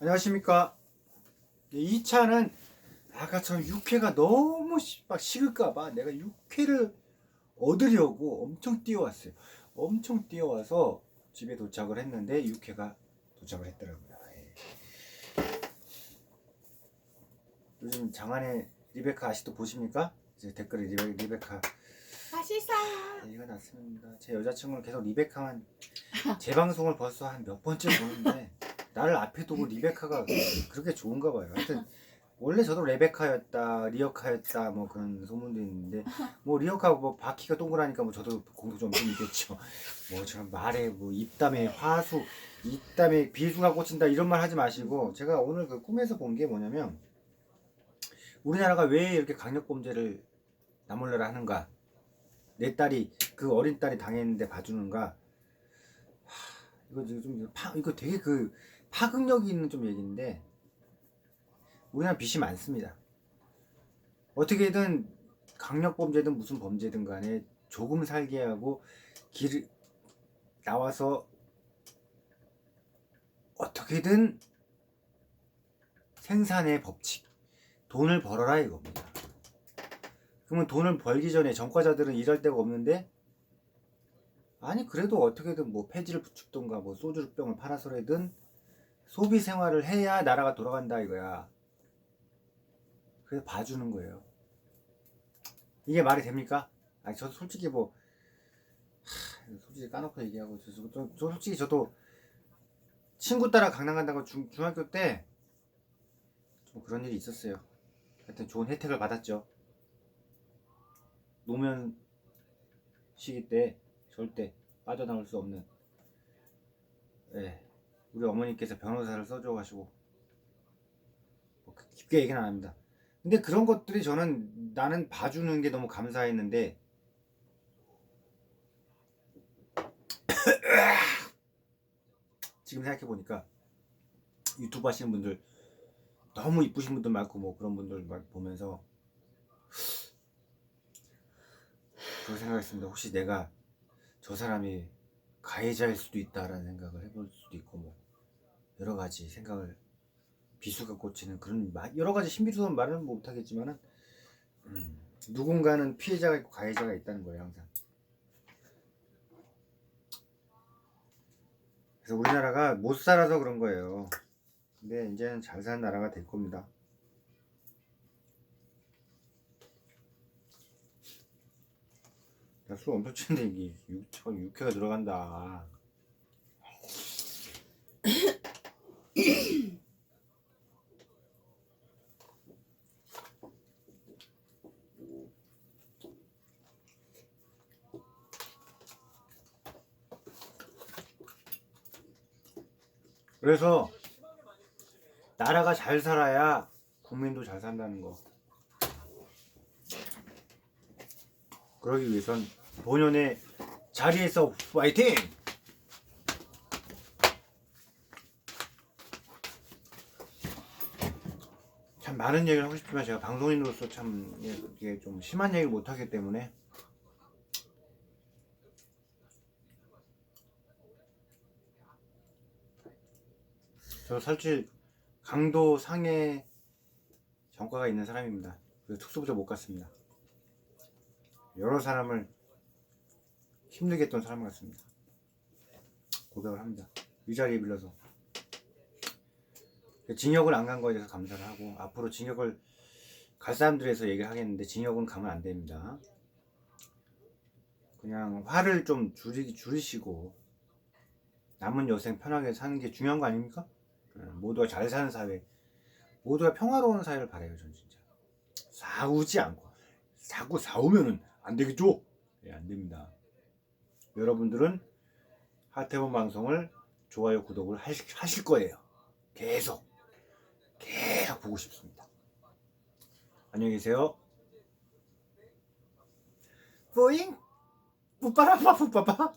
안녕하십니까. 네, 이 차는 아까처럼 육회가 너무 시- 막 식을까봐 내가 육회를 얻으려고 엄청 뛰어왔어요. 엄청 뛰어와서 집에 도착을 했는데 육회가 도착을 했더라고요. 예. 요즘 장안의 리베카 아직도 보십니까? 이제 댓글에 리베, 리베카 맛있어요. 얘기가 났습니다. 제 여자친구는 계속 리베카만 제 방송을 벌써 한 몇 번째 보는데 나를 앞에 두고 리베카가 그렇게 좋은가 봐요. 하여튼 원래 저도 레베카였다, 리어카였다 뭐 그런 소문도 있는데 뭐 리어카 뭐 바퀴가 동그라니까 뭐 저도 공통점이 좀 있겠죠. 뭐 저런 말에 뭐 입담에 화수, 입담에 비수가 꽂힌다 이런 말 하지 마시고 제가 오늘 그 꿈에서 본 게 뭐냐면 우리나라가 왜 이렇게 강력 범죄를 나몰라라 하는가? 내 딸이 그 어린 딸이 당했는데 봐주는가? 하, 이거 좀 파, 이거 되게 그 파급력이 있는 좀 얘기인데 우리나라 빚이 많습니다. 어떻게든 강력 범죄든 무슨 범죄든 간에 조금 살게 하고 길 나와서 어떻게든 생산의 법칙 돈을 벌어라 이겁니다. 그러면 돈을 벌기 전에 전과자들은 일할 데가 없는데 아니 그래도 어떻게든 뭐 폐지를 부축던가 뭐 소주 병을 팔아서라든 소비 생활을 해야 나라가 돌아간다 이거야. 그래서 봐주는 거예요. 이게 말이 됩니까? 아니 저도 솔직히 뭐 하, 솔직히 까놓고 얘기하고 저, 저, 저, 저 솔직히 저도 친구 따라 강남 간다고 중, 중학교 때뭐 그런 일이 있었어요. 하여튼 좋은 혜택을 받았죠. 노면 시기 때 절대 빠져나올 수 없는 예, 우리 어머니께서 변호사를 써줘가지고 뭐 깊게 얘기는 안 합니다. 근데 그런 것들이 저는 나는 봐주는 게 너무 감사했는데 지금 생각해 보니까 유튜브 하시는 분들 너무 이쁘신 분들 많고 뭐 그런 분들 막 보면서 그런 생각했습니다. 혹시 내가 저 사람이 가해자일 수도 있다라는 생각을 해볼 수도 있고 뭐 여러 가지 생각을 비수가 꽂히는 그런 마- 여러 가지 신비로운 말은 못하겠지만은 음, 누군가는 피해자가 있고 가해자가 있다는 거예요 항상. 그래서 우리나라가 못 살아서 그런 거예요. 근데 이제는 잘 사는 나라가 될 겁니다. 야, 술 엄청 치는데 이게 육, 저 육회가 들어간다. 그래서 나라가 잘 살아야 국민도 잘 산다는 거. 그러기 위해선 본연의 자리에서 파이팅! 참 많은 얘기를 하고 싶지만 제가 방송인으로서 참 예, 이게 좀 심한 얘기를 못 하기 때문에 저 사실 강도 상해 전과가 있는 사람입니다. 특수부대 못 갔습니다. 여러 사람을 힘들게 했던 사람 같습니다. 고백을 합니다. 위자리에 빌려서. 징역을 안 간 거에 대해서 감사를 하고 앞으로 징역을 갈 사람들에서 얘기를 하겠는데 징역은 가면 안 됩니다. 그냥 화를 좀 줄이, 줄이시고 남은 여생 편하게 사는 게 중요한 거 아닙니까? 예, 모두가 잘 사는 사회, 모두가 평화로운 사회를 바라요, 전 진짜. 싸우지 않고 자꾸 싸우면은 안 되겠죠? 예, 안 됩니다. 여러분들은 하태본 방송을 좋아요, 구독을 하실, 하실 거예요. 계속 계속 보고 싶습니다. 안녕히 계세요. 뿌잉 뿌빠라빠 뿌빠빠